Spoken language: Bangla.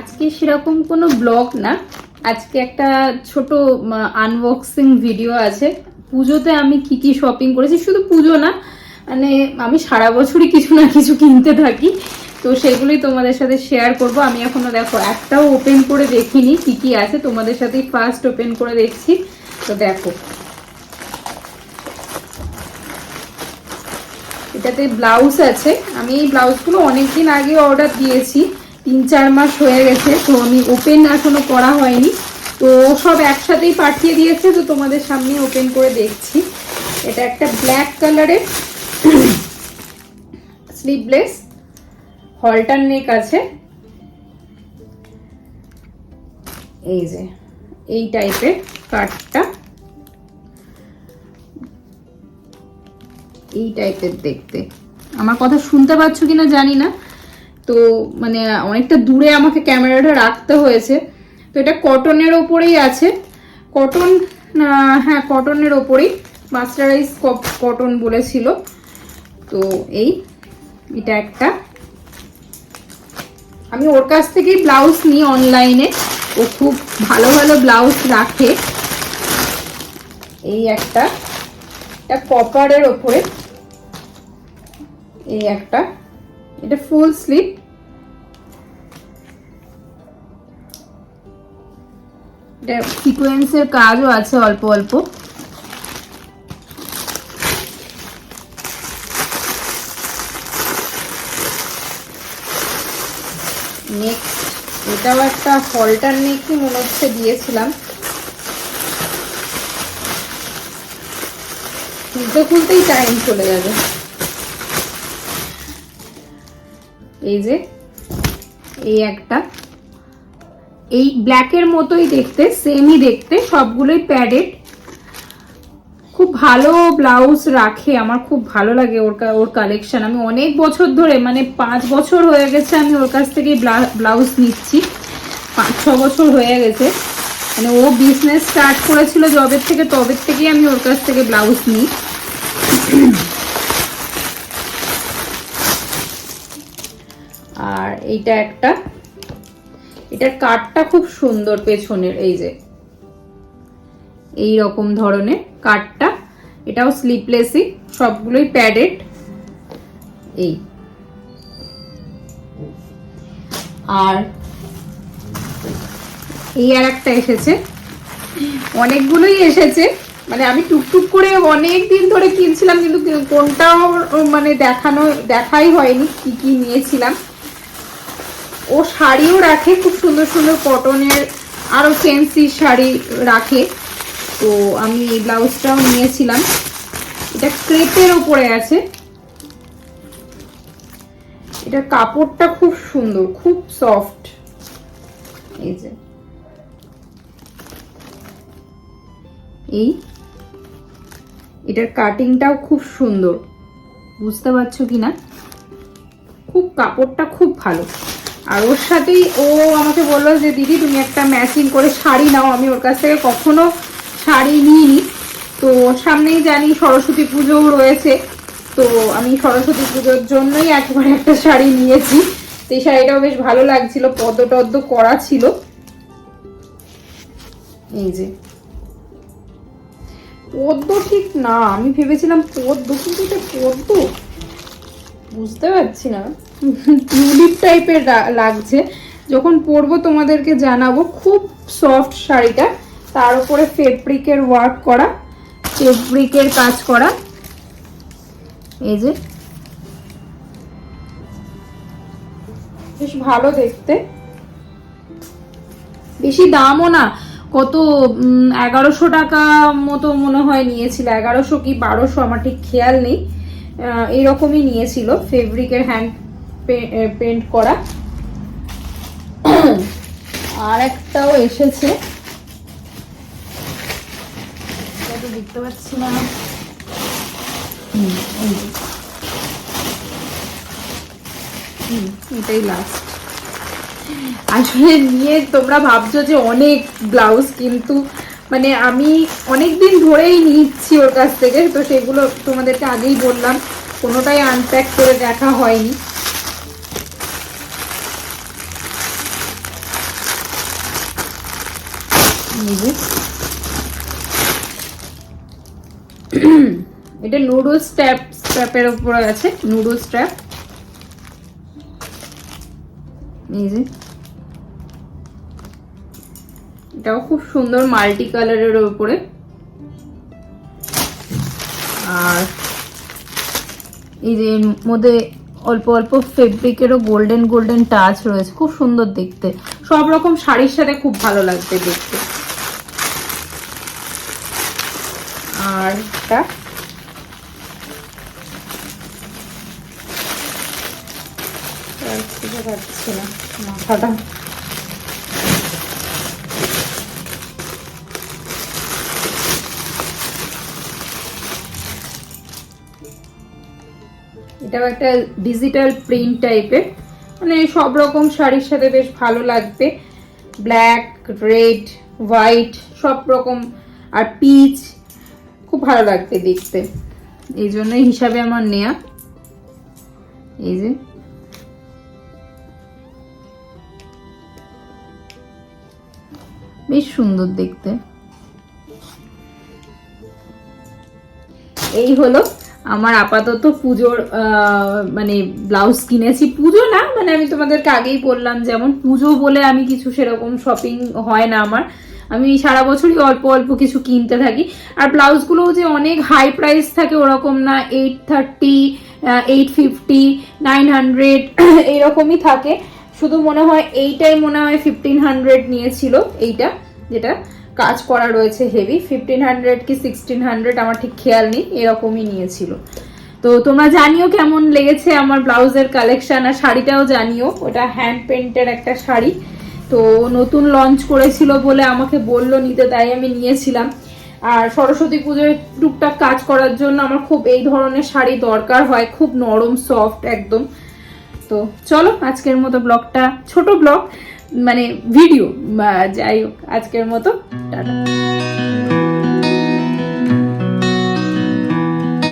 আজকে সেরকম কোনো ব্লগ না। আজকে একটা ছোট আনবক্সিং ভিডিও আছে। পুজোতে আমি কি কি শপিং করেছি, শুধু পুজো না মানে আমি সারা বছরই কিছু না কিছু কিনতে থাকি। তো সেগুলোই তোমাদের সাথে শেয়ার করব। আমি এখনও দেখো, একটাও ওপেন করে দেখিনি, কি কি আছে, তোমাদের সাথেই ফার্স্ট ওপেন করে দেখছি। তো দেখো। এটাতে ব্লাউজ আছে। আমি এই ব্লাউজগুলো অনেকদিন আগে অর্ডার দিয়েছি। তিন চার মাস হয়ে গেছে, তো আমি ওপেন এখনও করা হয়নি। তো সব একসাথেই পাঠিয়ে দিয়েছে, তো তোমাদের সামনে ওপেন করে দেখছি। এটা একটা ব্ল্যাক কালারের স্লিভলেস হলটার নেক আছে। এই যে, এই টাইপের কাঠটা এই টাইপের দেখতে। আমার কথা শুনতে পাচ্ছ কিনা জানি না। তো মানে অনেকটা দূরে আমাকে ক্যামেরাটা রাখতে হয়েছে। তো এটা কটনের ওপরেই আছে। কটন হ্যাঁ কটনের ওপরেই। মাস্টারাইজ কটন বলেছিল। তো এই, এটা একটা। আমি ওর কাছ থেকেই ব্লাউজ নিই অনলাইনে। ও খুব ভালো ভালো ব্লাউজ রাখে। এই একটা। এটা কপারের ওপরে। এই একটা। এটা ফুল স্লিপ। সিকোয়েন্সের কাজও আছে অল্প অল্প। এটাও একটা হলটার নেকই মনে হচ্ছে দিয়েছিলাম। খুলতে খুলতেই টাইম চলে যাবে। এই যে, এই একটা। এই ব্ল্যাকের মতোই দেখতে সেমই দেখতে, সবগুলোই প্যাডেড খুব ভালো ব্লাউজ রাখে, আমার খুব ভালো লাগে ওর ওর কালেকশন আমি অনেক বছর ধরে মানে পাঁচ বছর হয়ে গেছে আমি ওর কাছ থেকে ব্লাউজ নিচ্ছি। পাঁচ, ছ বছর হয়ে গেছে। মানে ও বিজনেস স্টার্ট করেছিল জবের থেকে, তবের থেকেই আমি ওর কাছ থেকে ব্লাউজ নিই। আর এইটা একটা। এটার কাঠটা খুব সুন্দর পেছনের, এই যে। এই রকম ধরনের কাঠটা। এটাও স্লিপলেসই সবগুলোই প্যাডেড এই। আর এই আর একটা এসেছে। অনেকগুলোই এসেছে। মানে আমি টুকটুক করে অনেক দিন ধরে কিনছিলাম, কিন্তু কোনটাও মানে দেখানো, দেখাই হয়নি কি কি নিয়েছিলাম। ও শাড়িও রাখে, খুব সুন্দর সুন্দর কটনের আরও ফেন্সি শাড়ি রাখে। তো আমি এই ব্লাউজটাও নিয়েছিলাম। এটা ক্রেপের ওপরে আছে। এটার কাপড়টা খুব সুন্দর, খুব সফট এই যে। এই। এটার কাটিংটাও খুব সুন্দর। বুঝতে পারছ কি না খুব, কাপড়টা খুব ভালো। আর ওর সাথেই ও আমাকে বলল যে, দিদি, তুমি একটা ম্যাচিং করে শাড়ি নাও। আমি ওর কাছ থেকে কখনো শাড়ি নিইনি। তো সামনেই জানি সরস্বতী পুজোও রয়েছে। তো আমি সরস্বতী পুজোর জন্যই একবারে একটা শাড়ি নিয়েছি। তো এই শাড়িটাও বেশ ভালো লাগছিল, পদ্ম টদ্ম করা ছিল। এই যে। পদ্ম ঠিক না, আমি ভেবেছিলাম পদ্ম, কিন্তু এটা পদ্ম? বুঝতে পারছি না। টিউলিপ টাইপের লাগছে। যখন পরবো তোমাদেরকে জানাব, খুব সফট শাড়িটা। তার উপরে ফেব্রিকের ওয়ার্ক করা ফেব্রিকের কাজ করা। এই যে। বেশ ভালো দেখতে। বেশি দামও না, কত এগারোশো টাকা মতো মনে হয় নিয়েছিল। এগারোশো কি বারোশো, আমার ঠিক খেয়াল নেই। এইরকমই নিয়েছিল ফেব্রিকের হ্যান্ড পেন্ট করা। আর একটাও এসেছে। দেখতে পাচ্ছি না। এটাই লাস্ট আসলে নিয়ে তোমরা ভাবছ যে অনেক ব্লাউজ কিন্তু মানে আমি অনেক দিন ধরেই নিচ্ছি ওর কাছ থেকে, তো সেগুলো তোমাদেরকে আগেই বললাম। কোনোটাই আনপ্যাক করে দেখা হয়নি। এটা নুডল স্ট্যাপ স্ট্র্যাপের উপরে আছে নুডল স্ট্র্যাপ এই যে এটাও খুব সুন্দর মাল্টি কালারের উপরে। আর এই যে মধ্যে অল্প অল্প ফেব্রিকেরও গোল্ডেন গোল্ডেন টাচ রয়েছে, খুব সুন্দর দেখতে। সব রকম শাড়ির সাথে খুব ভালো লাগবে দেখতে। মাথাটা এটাও একটা ডিজিটাল প্রিন্ট টাইপের মানে সব রকম শাড়ির সাথে বেশ ভালো লাগবে। ব্ল্যাক রেড হোয়াইট সব রকম। আর পিচ খুব ভালো লাগবে দেখতে। এই জন্যই হিসাবে আমার নেয়া। এই যে। বেশ সুন্দর দেখতে। এই হলো আমার আপাতত পুজোর মানে ব্লাউজ কিনেছি। পুজো না মানে আমি তোমাদেরকে আগেই বললাম, যেমন পুজো বলে আমি কিছু সেরকম শপিং হয় না আমার। আমি সারা বছরই অল্প অল্প কিছু কিনতে থাকি। আর ব্লাউজগুলোও যে অনেক হাই প্রাইস থাকে, ওরকম না eight thirty eight fifty nine hundred এইরকমই থাকে। শুধু মনে হয় এইটাই মনে হয় ফিফটিন হান্ড্রেড নিয়েছিল, এইটা যেটা কাজ করা রয়েছে হেভি ফিফটিন হান্ড্রেড কি সিক্সটিন হান্ড্রেড আমার ঠিক খেয়াল নেই, এরকমই নিয়েছিল। তো তোমরা জানিও কেমন লেগেছে আমার ব্লাউজের কালেকশন আর শাড়িটাও জানিও, ওটা হ্যান্ড পেন্টের একটা শাড়ি। তো নতুন লঞ্চ করেছিল বলে আমাকে বলল নিতে, তাই আমি নিয়েছিলাম। আর সরস্বতী পুজোয় টুকটাক কাজ করার জন্য আমার খুব এই ধরনের শাড়ি দরকার হয়, খুব নরম সফট একদম। তো চলো, আজকের মতো ব্লগটা, ছোট ব্লগ মানে ভিডিও যাই হোক, আজকের মতো, টাটা।